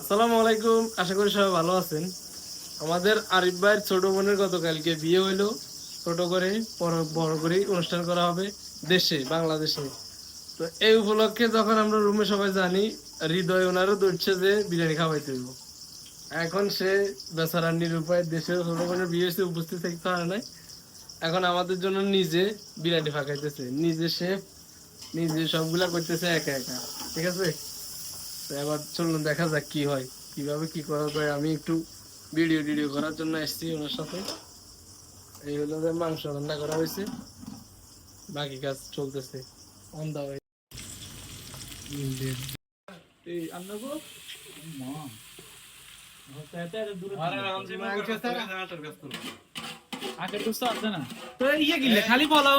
আসসালামু আলাইকুম, আশা করি সবাই ভালো আছেন। আমাদের আরিফ ভাইয়ের ছোট বোনের গতকালকে বিয়ে হইল। ছোট করে বড়- বড় করে অনুষ্ঠান করা হবে দেশে, বাংলাদেশে। তো এই উপলক্ষে যখন আমরা রুমে সবাই জানি, হৃদয় ওনারও দৌড়ছে যে বিরিয়ানি খাওয়াইতে হইব। এখন সে বেচারা নিরুপায় দেশের ছোট বোনের বিয়ে হয়েছে, উপস্থিত থাকতে পারে নাই। এখন আমাদের জন্য নিজে বিরিয়ানি ফাঁকাইতেছে। নিজে সে নিজে সবগুলা করতেছে একা একা। ঠিক আছে? তো এবার চলুন দেখা যাক কি হয় কীভাবে কি করা যায়। আমি একটু ভিডিও টিডিও করার জন্য এসেছি ওনার সাথে। এই হলো যে মাংস রান্না করা হয়েছে। বাকি কাজ চলতেছে। অন দা ওয়ে এই আন্নাগো আগে তো আছে না। তো ইয়ে গিলে খালি বলাও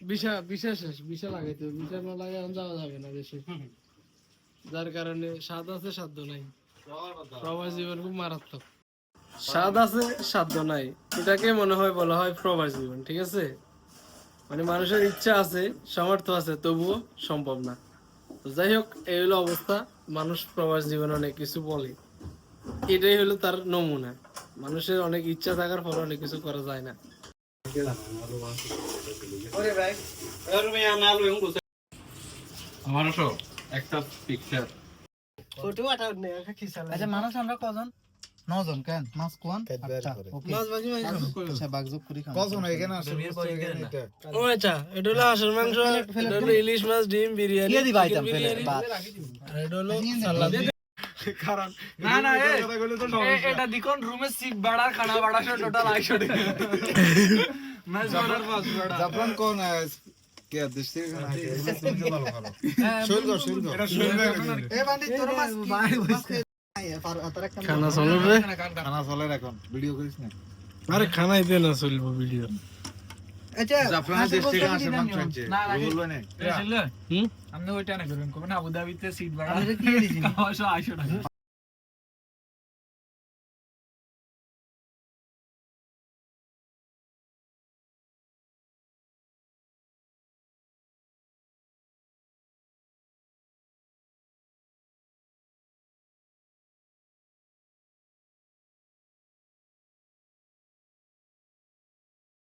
বিশা বিশা শেষ বিশা লাগাইতে হবে। বিশা না লাগাই যাওয়া যাবে না দেশে। যার কারণে স্বাদ আছে সাধ্য নাই। প্রবাস জীবন খুব মারাত্মক। স্বাদ আছে সাধ্য নাই। এটাকে মনে হয় বলা হয় প্রবাস জীবন ঠিক আছে? মানে মানুষের ইচ্ছা আছে সামর্থ্য আছে তবুও সম্ভব না। তো যাই হোক এই হলো অবস্থা। মানুষ প্রবাস জীবনে অনেক কিছু বলে। এটাই হলো তার নমুনা। মানুষের অনেক ইচ্ছা থাকার পর অনেক কিছু করা যায় না। আমারও একটা পিকচার ফটো আটা নে খিসালা আচ্ছা মানুষ আমরা কজন? নজন কেন? মাছ কোন? আচ্ছা ওকে। মাছ আচ্ছা বাগজুক করি কজন এখানে আসে? ও আচ্ছা এটা হলো হাঁসের মাংস এটা হলো ইলিশ মাছ ডিম বিরিয়ানি দিয়ে দিবা chicken ফেলে। বাদ এটা হলো সালাদ। কারণ না না এটা দিকন রুমে সিট ভাড়া খানা ভাড়া সব টোটাল 100 টাকা জাফরান কোন কে দেশ থেকে শৈল কর শৈল কর এ বান্দি তোর মাছ ভাই বসে খানা খানা চলে এখন ভিডিও করিস না আরে খানাই দে না চলবো ভিডিও আচ্ছা জাফরান দেশ থেকে আসে মাংস আনছে না, না, হুম আপনি ওইটা না করবেন কোন আবু ধাবিতে সিট ভাড়া আমি। 100 টাকা